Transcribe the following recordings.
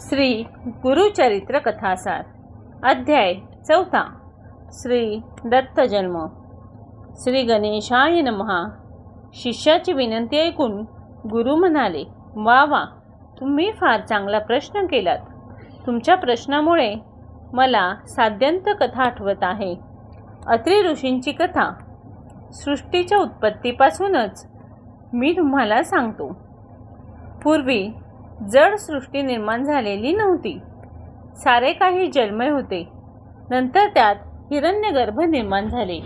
श्री गुरुचरित्र कथासार अध्याय चौथा श्री दत्त जन्म. श्री गणेशाय नमहा शिष्याची विनंती ऐकून गुरु म्हणाले वा वा तुम्ही फार चांगला प्रश्न केलात. तुमच्या प्रश्नामुळे मला साध्यंत कथा आठवत आहे. अत्रि ऋषींची कथा. सृष्टीच्या उत्पत्तीपासूनच मी तुम्हाला सांगतो. पूर्वी जड सृष्टी निर्माण झालेली नव्हती. सारे काही जलमय होते. नंतर त्यात हिरण्यगर्भ निर्माण झाले.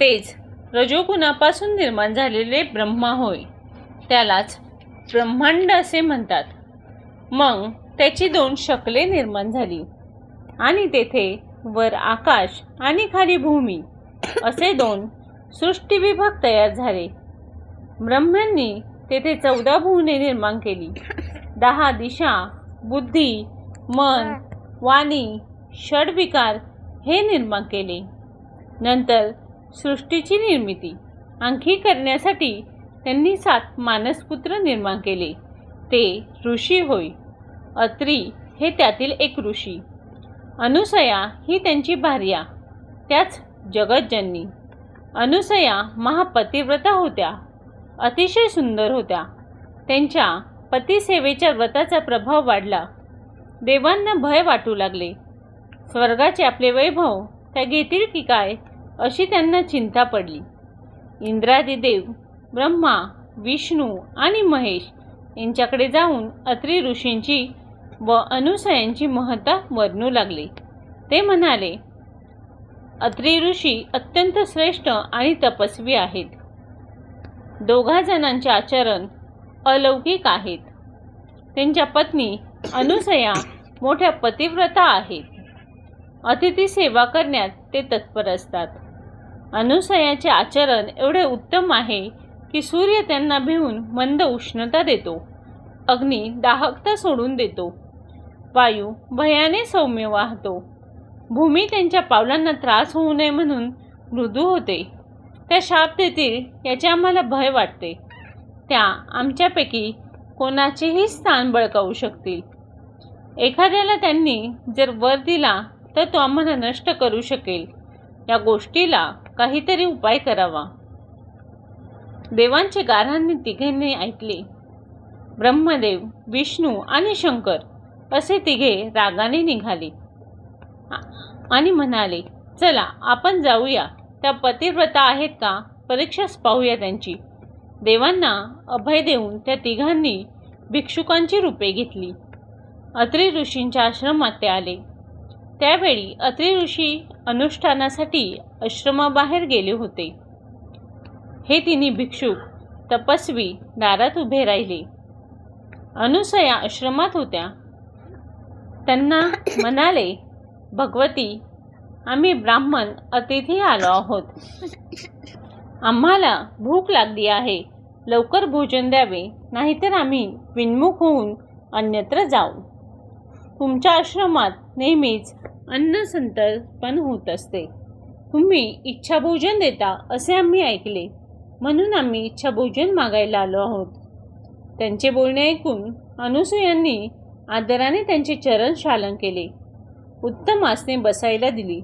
तेच रजोगुणापासून निर्माण झालेले ब्रह्मा होय. त्यालाच ब्रह्मांड असे म्हणतात. मग त्याची दोन शकले निर्माण झाली. आणि तेथे वर आकाश आणि खाली भूमी असे दोन सृष्टीविभाग तयार झाले. ब्रह्मांनी तेथे चौदा भुवने निर्माण केली. दहा दिशा बुद्धी मन वाणी षडविकार हे निर्माण केले. नंतर सृष्टीची निर्मिती आणखी करण्यासाठी त्यांनी सात मानसपुत्र निर्माण केले. ते ऋषी होय. अत्री हे त्यातील एक ऋषी. अनुसया ही त्यांची भार्या. त्याच जगतजननी अनुसया महापतिव्रता होत्या. अतिशय सुंदर होत्या. त्यांच्या पतिसेवेच्या व्रताचा प्रभाव वाढला. देवांना भय वाटू लागले. स्वर्गाचे आपले वैभव त्या घेतील की काय अशी त्यांना चिंता पडली. इंद्रादी देव ब्रह्मा विष्णू आणि महेश यांच्याकडे जाऊन अत्रि ऋषींची व अनुसयांची महत्ता वर्णू लागले. ते म्हणाले अत्री ऋषी अत्यंत श्रेष्ठ आणि तपस्वी आहेत. दोघा जणांचे आचरण अलौकिक आहेत. त्यांच्या पत्नी अनुसया मोठ्या पतिव्रता आहेत. अतिथी सेवा करण्यात ते तत्पर असतात. अनुसयाचे आचरण एवढे उत्तम आहे की सूर्य त्यांना भिवून मंद उष्णता देतो. अग्नी दाहकता सोडून देतो. वायू भयाने सौम्य वाहतो. भूमी त्यांच्या पावलांना त्रास होऊ नये म्हणून मृदू होते. त्या शाप देतील याचे आम्हाला भय वाटते. त्या आमच्यापैकी कोणाचेही स्थान बळकावू शकतील. एखाद्याला त्यांनी जर वर दिला तर तो आम्हाला नष्ट करू शकेल. या गोष्टीला काहीतरी उपाय करावा. देवांचे गारांनी तिघेंनी ऐकले. ब्रह्मदेव विष्णू आणि शंकर असे तिघे रागाने निघाले. आणि म्हणाले चला आपण जाऊया. त्या पतिव्रता आहेत का? परीक्षाच पाहूया त्यांची. देवांना अभय देऊन त्या तिघांनी भिक्षुकांची रूपे घेतली. अत्रि ऋषींच्या आश्रमात ते आले. त्यावेळी अत्रि ऋषी अनुष्ठानासाठी आश्रमाबाहेर गेले होते. हे तिन्ही भिक्षुक तपस्वी दारात उभे राहिले. अनुसया आश्रमात होत्या. त्यांना म्हणाले भगवती आम्ही ब्राह्मण अतिथी आलो आहोत. आम्हाला भूक लागली आहे. लवकर भोजन द्यावे नाहीतर आम्ही विन्मुख होऊन अन्यत्र जाऊ. तुमच्या आश्रमात नेहमीच अन्नसंतर्पण होत असते. तुम्ही इच्छाभोजन देता असे आम्ही ऐकले. म्हणून आम्ही इच्छाभोजन मागायला आलो आहोत. त्यांचे बोलणे ऐकून अनुसूयांनी आदराने त्यांचे चरण शालन केले. उत्तम आसने बसायला दिली.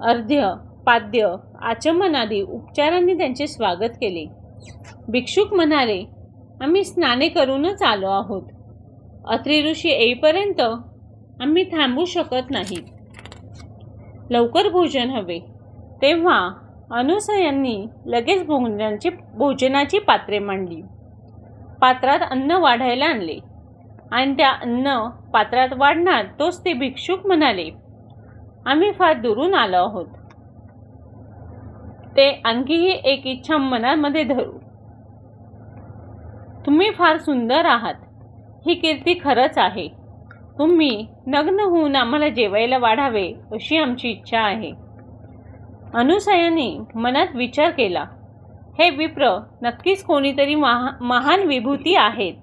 अर्ध्य पाद्य आचमनादी उपचारांनी त्यांचे स्वागत केले. भिक्षुक म्हणाले आम्ही स्नाने करूनच आलो आहोत. अत्रि ऋषी येईपर्यंत आम्ही थांबू शकत नाही. लवकर भोजन हवे. तेव्हा अनुसयांनी लगेच भोजनाची भोजनाची पात्रे मांडली. पात्रात अन्न वाढायला आणले. आणि त्या अन्न पात्रात वाढणार तोच ते भिक्षुक म्हणाले आम्ही फार दुरून आलो आहोत. ते आणखीही एक इच्छा मनामध्ये धरू. तुम्ही फार सुंदर आहात. ही कीर्ती खरंच आहे. तुम्ही नग्न होऊन आम्हाला जेवायला वाढावे अशी आमची इच्छा आहे. अनुसयाने मनात विचार केला. हे विप्र नक्कीच कोणीतरी महा महान विभूती आहेत.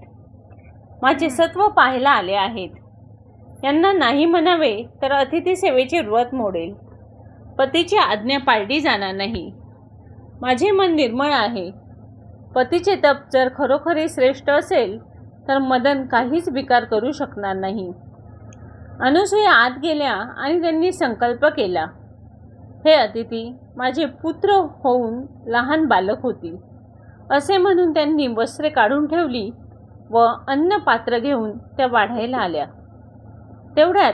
माझे सत्व पाहायला आले आहेत. यांना नाही म्हणावे तर अतिथी सेवेचे व्रत मोडेल. पतीची आज्ञा पाळली जाणार नाही. माझे मन निर्मळ आहे. पतीचे तप जर खरोखरी श्रेष्ठ असेल तर मदन काहीच विकार करू शकणार नाही. अनुसूया आत गेल्या आणि त्यांनी संकल्प केला. हे अतिथी माझे पुत्र होऊन लहान बालक होतील. असे म्हणून त्यांनी वस्त्रे काढून ठेवली व अन्न पात्र घेऊन त्या वाढायला आल्या. तेवढ्यात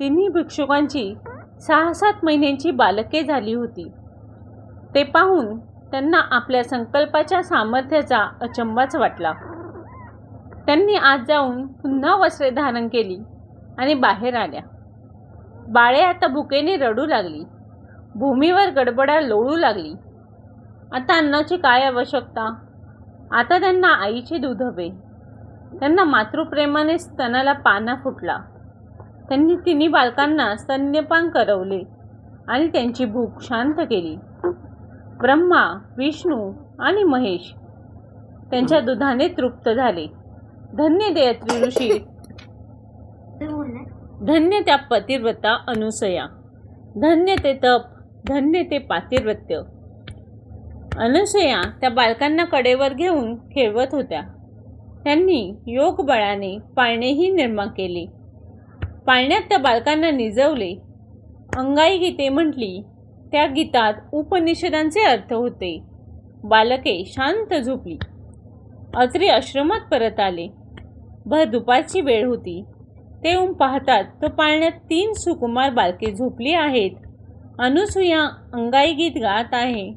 तिन्ही भिक्षुकांची सहा सात महिन्यांची बालके झाली होती. ते पाहून त्यांना आपल्या संकल्पाच्या सामर्थ्याचा अचंबाच वाटला. त्यांनी आज जाऊन पुन्हा वस्त्रे धारण केली आणि बाहेर आल्या. बाळे आता भुकेने रडू लागली. भूमीवर गडबडा लोळू लागली. आता अन्नाची काय आवश्यकता? आता त्यांना आईचे दूध हवे. त्यांना मातृप्रेमाने स्तनाला पाना फुटला. त्यांनी तिन्ही बालकांना स्तन्यपान करवले आणि त्यांची भूक शांत केली. ब्रह्मा विष्णू आणि महेश. त्यांच्या दुधाने तृप्त झाले. धन्य देयत्री ऋषी. धन्य त्या पतिव्रता अनुसया. धन्य ते तप धन्य ते पातिव्रत्य. अनुसया त्या बालकांना कडेवर घेऊन खेळवत होत्या. त्यांनी योग बळाने पाळणेही निर्माण केले. पाळण्यात त्या बालकांना निजवले. अंगाई गीते म्हटली त्या गीतात उपनिषदांचे अर्थ होते. बालके शांत झोपली. अत्रे आश्रमात परत आले. भर दुपारची वेळ होती. ते येऊन पाहतात तो पाळण्यात तीन सुकुमार बालके झोपली आहेत. अनुसूया अंगाई गीत गात आहे.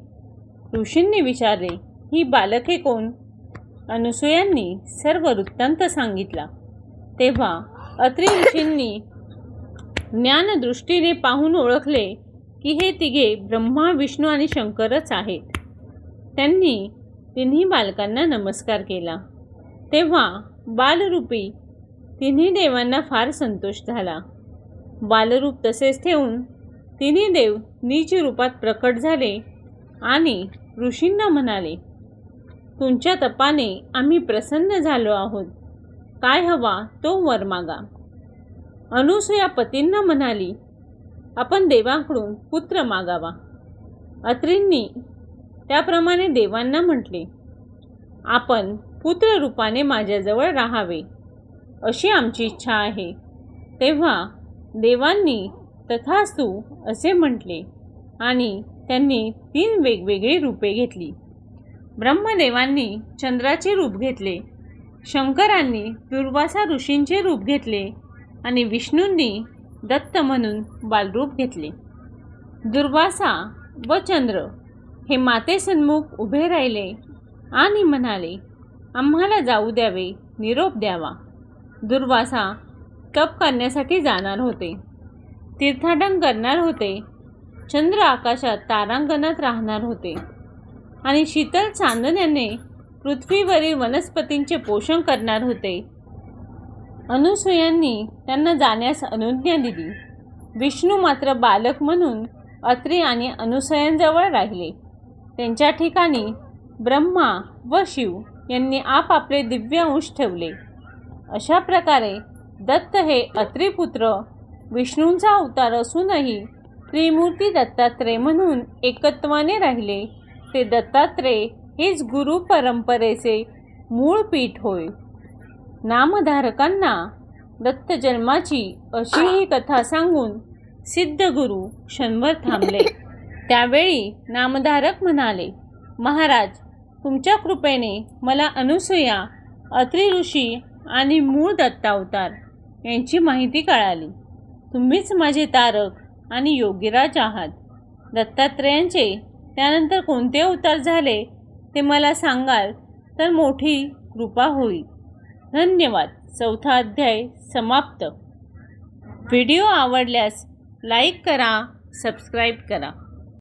ऋषींनी विचारले ही बालके कोण? अनुसूयांनी सर्व वृत्तांत सांगितला. तेव्हा अत्रि ऋषींनी ज्ञानदृष्टीने पाहून ओळखले की हे तिघे ब्रह्मा विष्णू आणि शंकरच आहेत. त्यांनी तिन्ही बालकांना नमस्कार केला. तेव्हा बालरूपी तिन्ही देवांना फार संतोष झाला. बालरूप तसेच ठेवून तिन्ही देव नीच रूपात प्रकट झाले आणि ऋषींना म्हणाले तुमच्या तपाने आम्ही प्रसन्न झालो आहोत. काय हवा तो वर मागा. अनुसूया पतींना म्हणाली आपण देवांकडून पुत्र मागावा. अत्रींनी त्याप्रमाणे देवांना म्हटले आपण पुत्र रूपाने माझ्याजवळ राहावे अशी आमची इच्छा आहे. तेव्हा देवांनी तथास्तू असे म्हटले आणि त्यांनी तीन वेगवेगळी रूपे घेतली. ब्रह्मदेवांनी चंद्राचे रूप घेतले शंकरांनी दुर्वासा ऋषींचे रूप घेतले आणि विष्णूंनी दत्त म्हणून बालरूप घेतले. दुर्वासा व चंद्र हे मातेसन्मुख उभे राहिले आणि म्हणाले आम्हाला जाऊ द्यावे निरोप द्यावा. दुर्वासा तप करण्यासाठी जाणार होते. तीर्थाटन करणार होते. चंद्र आकाशात तारांगणात राहणार होते. आणि शीतल चांदण्याने पृथ्वीवरील वनस्पतींचे पोषण करणार होते. अनुसूयांनी त्यांना जाण्यास अनुज्ञा दिली. विष्णू मात्र बालक म्हणून अत्री आणि अनुसयांजवळ राहिले. त्यांच्या ठिकाणी ब्रह्मा व शिव यांनी आपापले दिव्य अंश ठेवले. अशा प्रकारे दत्त हे अत्रिपुत्र विष्णूंचा अवतार असूनही त्रिमूर्ती दत्तात्रय म्हणून एकत्वाने राहिले. ते दत्तात्रय हेच गुरु परंपरेचे मूळ पीठ होय. नामधारकांना दत्त जन्माची अशी ही कथा सांगून सिद्धगुरु क्षणभर थांबले. त्यावेळी नामधारक म्हणाले महाराज तुमच्या कृपेने मला अनुसूया अत्रि ऋषी आणि मूळ दत्तावतार यांची माहिती कळाली. तुम्हीच माझे तारक आणि योगीराज आहात. दत्तात्रेयांचे त्यानंतर कोणते अवतार झाले ते मला सांगाल तर मोठी कृपा होईल. धन्यवाद. चौथा अध्याय समाप्त. व्हिडिओ आवडल्यास लाईक करा सबस्क्राईब करा.